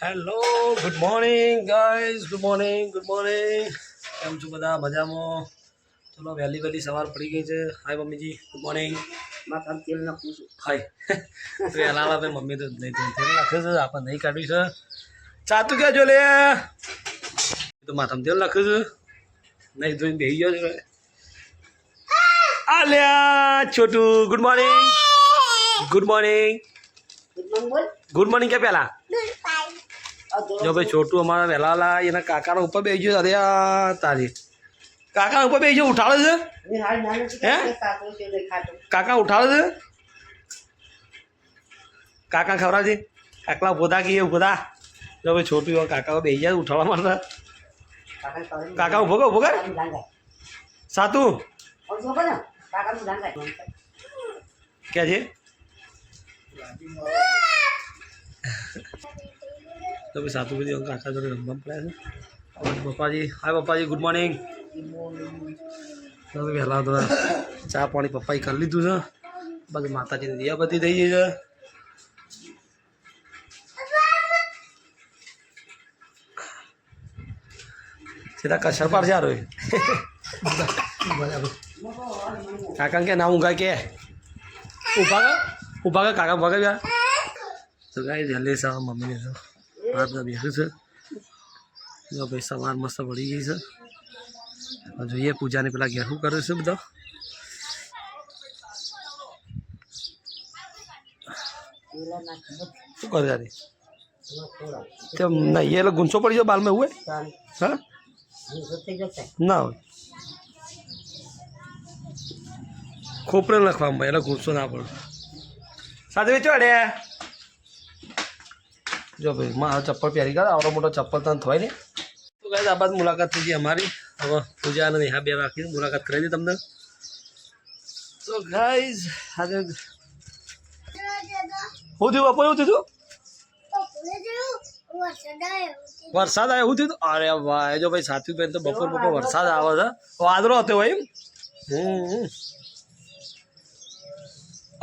Hello good morning guys good morning good morning કેમ છો બધા? મજામાં? ચલો વહેલી વહેલી સવાર પડી ગઈ છે. હાય મમ્મીજી. ગુડ મોર્નિંગ માથા તેલ નાખું છું. હાય વહેલા આવે મમ્મી તો નહીં તેલ નાખે છે. આપણે નહીં કાઢ્યું છે. ચાતું ક્યાં જો લે? તો માથામાં તેલ નાખે છે. નહીં ધોઈને બેસી ગયો છે. આલ્યા છોટું good morning good morning good morning કે પહેલા? જો ભાઈ છોટું અમારા વહેલા લા, એના કાકાના ઉપર બેસી ગયો અરે આ તારી. કાકા ઉપર બેસી ગયો, ઉઠાડે છે? હે? કાકા ઉઠાડે છે? કાકા ખવરા છે? કાકલા ઊભો કે ઊભો જો ભાઈ છોટું કાકા બેસી જાય ઉઠાડવા મારતા કાકા ઊભો ઊભો કર. સાતું. ઓર જો બના કાકા નું ડાંગાય કે છે? તો ભાઈ સાતું બધી કાકા જોડે રમવા પડ્યા છે હવે પપ્પાજી હાય પપ્પાજી ગુડ મોર્નિંગ તો વહેલા તો ચા પાણી પપ્પાએ કરી લીધું છે બાકી માતાજીની દિયા બધી થઈ ગઈ છે સીધા કસર પાર છે રોય કાકા કે ના ઊંઘા કે ઊભા કર ઊભા કર કાકા ઊભા કર યાર તો ગાઈ જલ્દી સવાર મમ્મીને તો રાતના બેઠું છે. જો ભાઈ સવાર મસ્ત પડી ગઈ છે. જોઈએ પૂજાને પેલા ઘેર શું કરે છે બધા. શું કરે તારી કેમ ના એ એટલે ગુંસો પડી ગયો બાલમાં એવું હા? ના હોય. ખોપરે લખવામાં એટલે ગુસ્સો ના પડે. સાથે વેચવાડે અડે જો ભાઈ મારો ચપ્પલ પહેરી ગયા, આવડો મોટો ચપ્પલ તને થવાય ને તો ગાય આ બાદ મુલાકાત થઈ ગઈ અમારી. હવે પૂજા અને નેહા બે રાખી મુલાકાત કરી દી તમને. તો ગાઈઝ આજે શું થયું બાપુ, એવું થયું વરસાદ આવ્યો થયું અરે વાહ જો ભાઈ, સાત્વિક બેન તો બપોર બપોર વરસાદ આવે છે. વાદળો હતો ભાઈ હમ.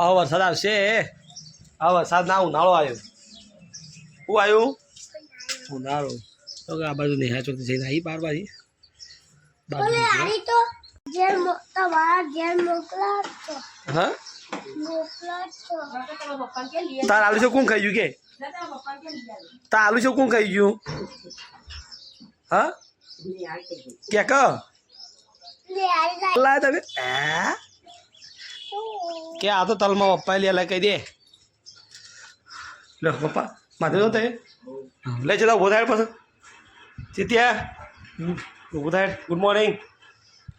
આ વરસાદ આવશે. આ વરસાદ ના ઉનાળો આવ્યો. શું આવ્યું? ઉનાળો તો આ બાજુ નેહા ચોકથી જઈને આવી બાર બાજી. હા? તાર આલુ છે કોણ ખાઈ ગયું કે? તાર આલુ છે કોણ ખાઈ ગયું? હા? કે ગઈ કે? ક લે આવી જાય લાય તમે કે આ તો તલમાં પપ્પાએ લે કહી દે. લો પપ્પા. માથે તો તે. લે જતા ઊભો થાય પછી. ચિત્યા. ઊભો થાય. ગુડ મોર્નિંગ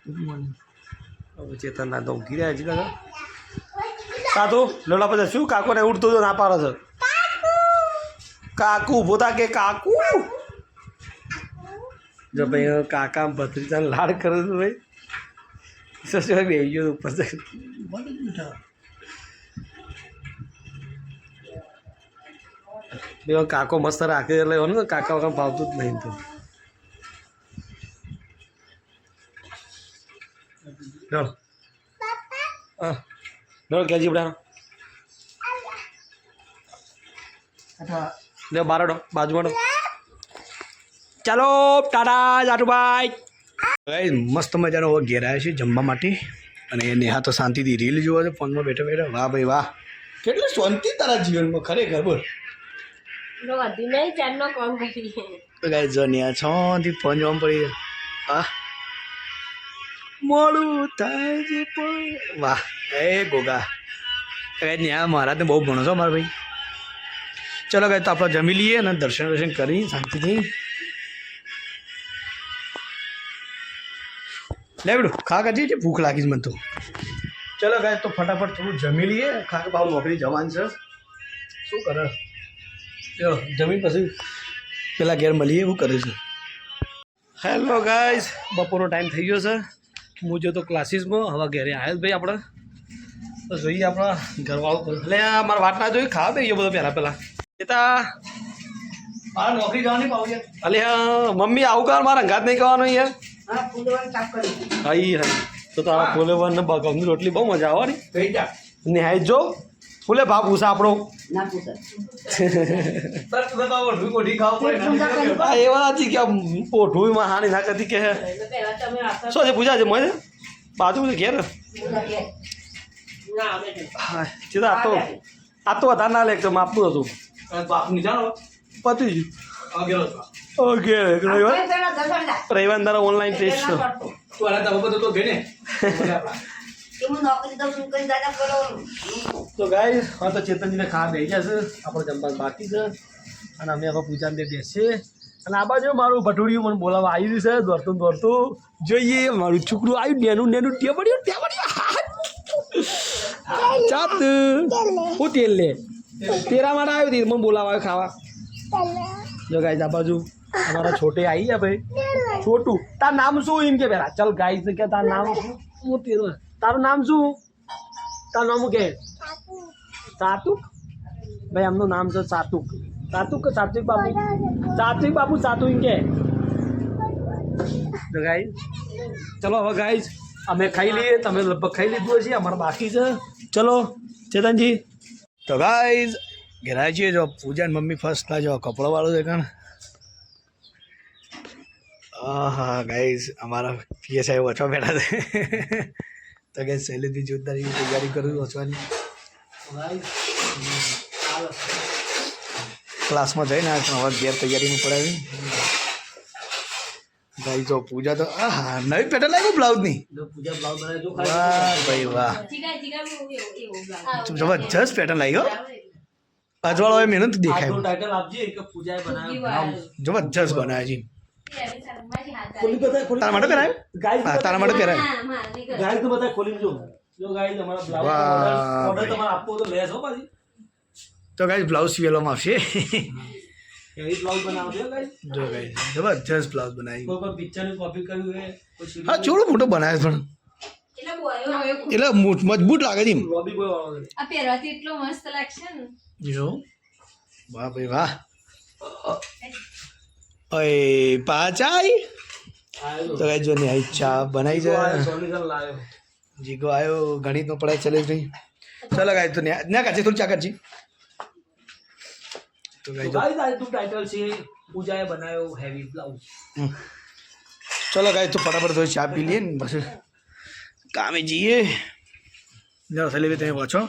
ગુડ મોર્નિંગ હવે ચેતન ના તો ઊંઘી રહ્યા છે કાકા. સાધુ લોલા પછી શું કાકોને ઉડતું તો ના પાડે છે? કાકુ. થા કે કાકુ? જો ભાઈ કાકા ભત્રીજાને લાડ કરે છે ભાઈ. સસરા બે ગયો ઉપર બે કાકો મસ્ત રાખી એટલે ને કાકા વગર ભાવતું જ નહીં તો. ડળ હા. ડળ લે બારડો બાજુમાં. ચાલો ટાટા જાટુભાઈ. ભાઈ મસ્ત મજાનો હવે ઘેર આવ્યો છે જમવા માટે. અને એ નેહા તો શાંતિથી રીલ જોવા છે ફોનમાં બેઠા બેઠા. વાહ ભાઈ વાહ. કેટલી શાંતિ તારા જીવનમાં ખરેખર બોલ. તો જો ફોન જોવા પડી. હા મોડું થાય પણ વાહ એ ગોગા ગાઈસ નેહા મહારાજને બહુ ભણો છો મારા ભાઈ ચલો કઈ તો આપણે જમી લઈએ અને દર્શન દર્શન કરી શાંતિથી લે ખા કાઢી છે ભૂખ લાગી છે મને તો ચલો ગાય તો ફટાફટ થોડું જમી લઈએ ખા કે ભાવ નોકરી જવાનું છે શું કરે જમીન પછી પેલા ઘેર મળીએ એવું કરે છે. હેલો ગાઈઝ બપોરનો ટાઈમ થઈ ગયો છે. હું જો તો ક્લાસીસમાં હવે ઘેરે આવ્યો ભાઈ આપણે. તો જોઈએ આપણા ઘરવાળો એટલે મારા વાત ના જોઈ ખાવા ગયો બધો પહેલાં પહેલાં. એતા મારા નોકરી જવાની પાવું અલે મમ્મી આવું કર મારા અંગાત નહીં કહેવાનું યાર હા હા તો તારા ફૂલેવન ને બગમની રોટલી બહુ મજા આવવાની નિહાય જો. ફૂલે ભાવ પૂછા આપણો. ના પૂછે. એ વાત હતી કે ઓઠું માં હાની ના કરતી કે શું છે પૂજા છે મને બાજુ છે ઘેર? હા સીધા આ તો આ તો વધારે ના લે એકદમ માપનું હતું. પતી ગયું. ઓકે રવિવાર રવિવાર તારા ઓનલાઈન ટેસ્ટ તો તો ગાય હા તો ચેતનજીને ખાવા બેસી જશે આપણે જમવાનું બાકી છે. અને અમે હવે પૂજા તે બેસીએ. અને આ બાજુ મારું ભટુડિયું મને બોલાવવા આવી રહ્યું છે. દોડતું દોડતું. જોઈએ મારું છોકરું આવ્યું નેનું નેનું ટેપ પડ્યું ચાત હું તેલ લે. તેરા માટે આવ્યું હતી મને બોલાવા આવ્યો ખાવા. જો ગાય આ બાજુ અમારા છોટે આવી ગયા ભાઈ. છોટું. તાર નામ શું એમ કે પેલા? ચલ ગાય કે તાર નામ શું? હું તેરું. તારું નામ શું? તારું નામ કે? સાતુક. ભાઈ, એમનું નામ છે સાતુક. સાતુક કે સાત્વિક બાપુ? સાત્વિક બાપુ સાતુ એમ કે. તો ગાઈઝ ચલો હવે ગાઈઝ અમે ખાઈ લઈએ. તમે લગભગ ખાઈ લીધું હશે, અમારે બાકી છે. ચલો, ચેતનજી. તો ગાઈઝ ઘેરાય છીએ જો પૂજા મમ્મી ફર્સ્ટ ક્લાસ જો કપડો વાળો છે કાણ. હા ગાઈઝ અમારા પીએસઆઈ ઓછો બેઠા છે. તો ગાઈઝ શૈલેષની જોરદારી તૈયારી કરું છું વચવાની ક્લાસમાં જઈને આ હવે ઘેર તૈયારીમાં પડાવી ભાઈ જો પૂજા તો આહા નવી પેટર્ન લાગ્યું બ્લાઉઝની વાહ ભાઈ વાહ જબરજસ્ત પેટર્ન લાગ્યો અજવાળો હોય મહેનત દેખાય ટાઇટલ આપજે કે પૂજાએ બનાવ્યો જબરજસ્ત બનાવે છે ખોલી બતાય ખોલી તારા માટે પહેરાય? ગાઈસ તારા માટે પહેરાય. ગાઈસ તો બધા ખોલી જો. જો ગાઈસ તમારા બ્લાઉઝ ઓર્ડર. તમારે આપવો તો લેસ હો પાછી. તો ગાઈઝ બ્લાઉઝ સિવેલવામાં આવશે. એવી બ્લાઉઝ ગાઈસ જબરજસ્ત બ્લાઉઝ બનાવી. હા ચોડો મોટો બનાવ્યો પણ. એટલે મજબૂત લાગે છે એટલું મસ્ત લાગશે ને. જો. વાહ ભાઈ વાહ. પાચાઈ આયો તો કઈ જો નહીં ચા બનાવી જાય. જીગો આવ્યો ગણિતનો પઢાઈ ચાલે જ નહીં ચલો ગાય તો ન્યા ના કાચી થોડી ચા કાચી તો તો ગાય તું ટાઇટલ છે પૂજાએ બનાવ્યો હેવી બ્લાઉઝ ચલો ગાય તો ફટાફટ થોડી ચા પી લઈએ ને પછી કામે જઈએ. જરા શૈલેષ તમે વાંચો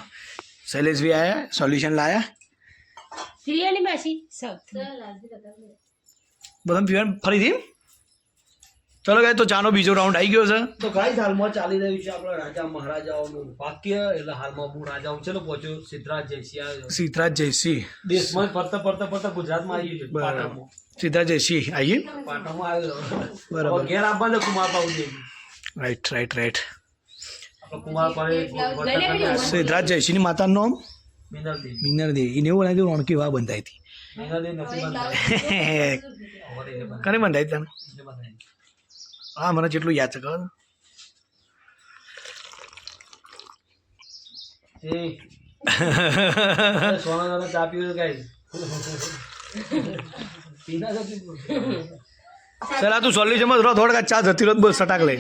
શૈલેષ ભી આયા સોલ્યુશન લાયા. બધા પીવાનું? ફરીથી? ચલો ગાય તો ચાનો બીજો રાઉન્ડ આવી ગયો છે. તો ગાઈસ હાલમાં ચાલી રહ્યું છે આપણા રાજા મહારાજાઓનું વાક્ય એટલે હાલમાં હું રાજા હું ચલો પહોંચ્યો સિદ્ધરાજ જયસિંહ સિદ્ધરાજ જયસિંહ. દેશમાં ફરતા ફરતા ફરતા ગુજરાતમાં આવી ગયું બરાબર. પાટણમાં સીતરાજ જયસિંહ આવીએ પાટણમાં આવ્યો બરાબર. ઘેર આપવા દે કુમાર પાઉજી રાઈટ રાઈટ રાઈટ આપણો કુમાર પાડે સિદ્ધરાજ જયસિંહની માતાનું નામ? મિનલદેવ. એને એવું લાગ્યું રોણકી વાહ બંધાઈ હતી. મિનલદેવ નથી બંધાય બંધાય. બંધાઈ. તને? બંધાય. હા મને જેટલું યાદ છે ખબર? એ. સોના ચા પીવું ગાઈસ. પીના સર આ તું સોલ્યુશનમાં થોડા થોડા ચા જતી રહો બસ સટાક લઈ.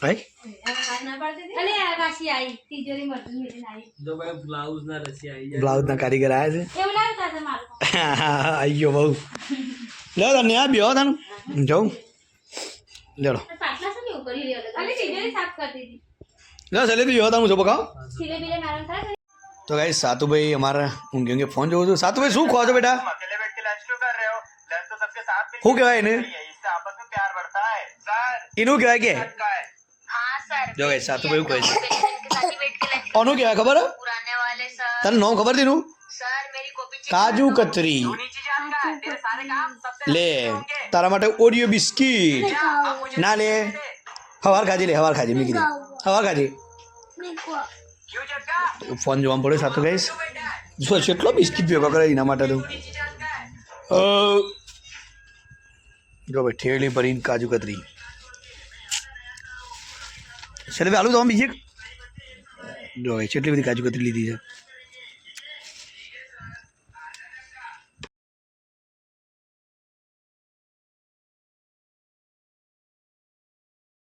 ભાઈ? બ્લાઉઝ ના રસી આવી બ્લાઉઝના કારીગર આયા છે? આવી બહુ લે તને આ બ્યો તને. જાઉં. લેડો. લે સલે તું બ્યો તને હું જો બકાવ સિલે બિલે મારવાનું થાય તો ગાઈ સાતુભાઈ અમારા ઊંઘે ઊંઘે ફોન જોઉં છું. સાતુભાઈ શું ખો છો બેટા? શું કહેવાય એને? એનું કહેવાય કે? જો ગાઈ સાતુભાઈ કહે છે. કોનું કહેવાય ખબર? તને નામ ખબર તેનું? કાજુ કતરી. લે તારા માટે ઓરિયો બિસ્કીટ ના લે હવાર ખાજી લે હવાર ખાજી મૂકી દે હવાર ખાજી ફોન જોવા પડે સાતું ગઈશ જો કેટલો બિસ્કીટ ભેગો કરે એના માટે તો અ, જો ભાઈ ઠેલી ભરીને કાજુ કતરી ચાલે આલુ તો બીજી એક? જો ભાઈ કેટલી બધી કાજુ કતરી લીધી છે